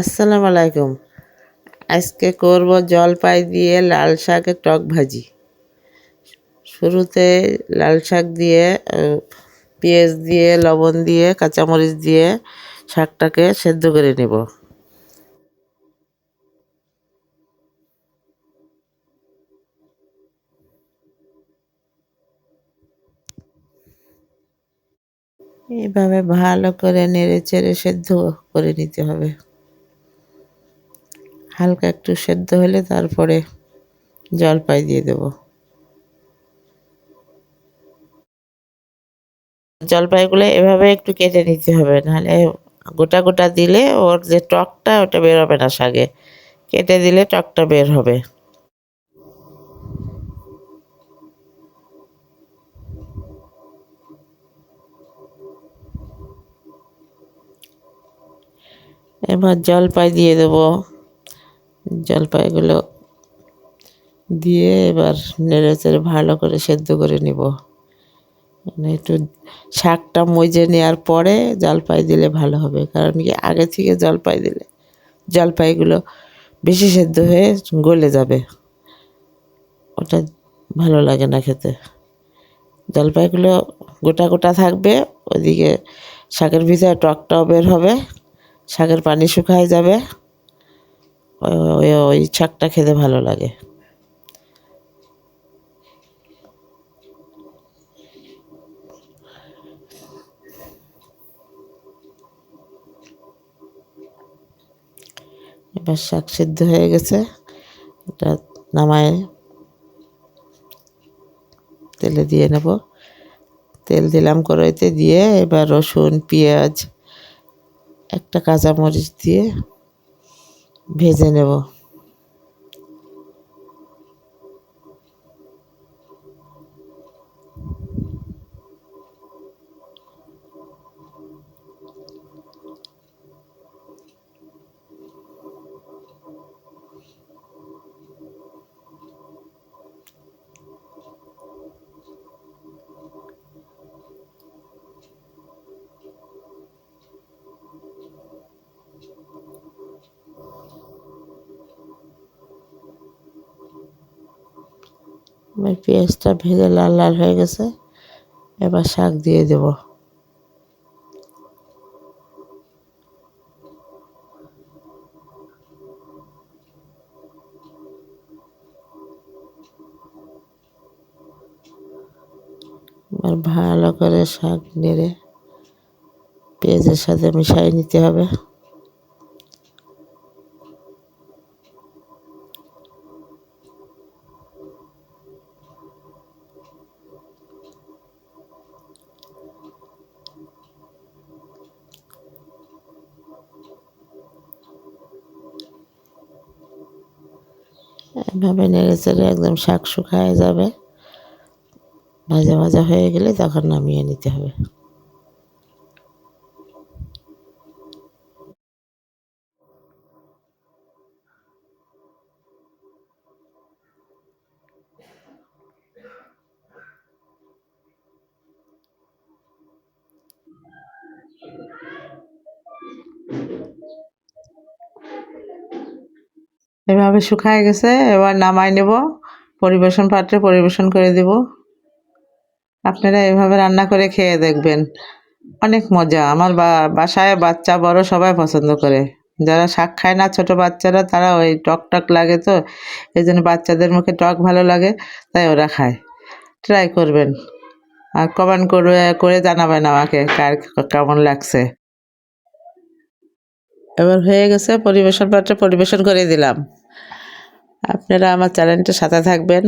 আসসালামু আলাইকুম। আজকে করব জলপাই দিয়ে লাল শাকের টক ভাজি। শুরুতে লাল শাক দিয়ে পেঁয়াজ দিয়ে, লবণ দিয়ে, কাঁচামরিচ দিয়ে শাকটাকে সেদ্ধ করে নেব। এইভাবে ভালো করে নেড়ে চেড়ে সেদ্ধ করে নিতে হবে। হালকা একটু সেদ্ধ হলে তারপরে জলপাই দিয়ে দেব। জলপাইগুলো এভাবে একটু কেটে নিতে হবে, নাহলে গোটা গোটা দিলে ওর যে টকটা ওটা বেরোবে না শাকে কেটে দিলে টকটা বের হবে। এবার জলপাই দিয়ে দেবো। জলপাইগুলো দিয়ে এবার নেড়ে চেড়ে ভালো করে সেদ্ধ করে নিব। মানে একটু শাকটা মজে নেওয়ার পরে জলপাই দিলে ভালো হবে। কারণ কি আগে থেকে জলপাই দিলে জলপাইগুলো বেশি সেদ্ধ হয়ে গলে যাবে। ওটা ভালো লাগে না খেতে। জলপাইগুলো গোটা গোটা থাকবে, ওদিকে শাকের ভিতরে টকটাও বের হবে, শাকের পানি শুকায় যাবে। ওই- শাকটা খেতে ভালো লাগে। এবার শাক সিদ্ধ হয়ে গেছে। এটা নামায় তেলে দিয়ে নেব। তেল দিলাম কড়াইতে দিয়ে এবার রসুন, পেঁয়াজ, একটা কাঁচামরিচ দিয়ে ভেজে নেব আমার পেঁয়াজটা ভেজে লাল লাল হয়ে গেছে, এবার শাক দিয়ে দেব। এবার ভালো করে শাক নেড়ে পেঁয়াজের সাথে মিশাই নিতে হবে। এভাবে নেড়ে চেড়ে একদম শাক শুকায় যাবে। ভাজা ভাজা হয়ে গেলে তখন নামিয়ে নিতে হবে। এভাবে শুকায় গেছে, এবার নামাই নেব, পরিবেশন পাত্রে পরিবেশন করে দেব। আপনারা এভাবে রান্না করে খেয়ে দেখবেন, অনেক মজা। আমার বাসায় বাচ্চা বড় সবাই পছন্দ করে। যারা শাক খায় না, ছোট বাচ্চারা, তারা ওই টক টক লাগে তো, এই জন্য বাচ্চাদের মুখে টক ভালো লাগে, তাই ওরা খায়। ট্রাই করবেন। আর কমেন্ট করে করে জানাবেন আমাকে কার কেমন লাগছে। এবার হয়ে গেছে পরিবেশন পাত্রে পরিবেশন করে দিলাম। আপনারা আমার চ্যানেলটা সাথে থাকবেন।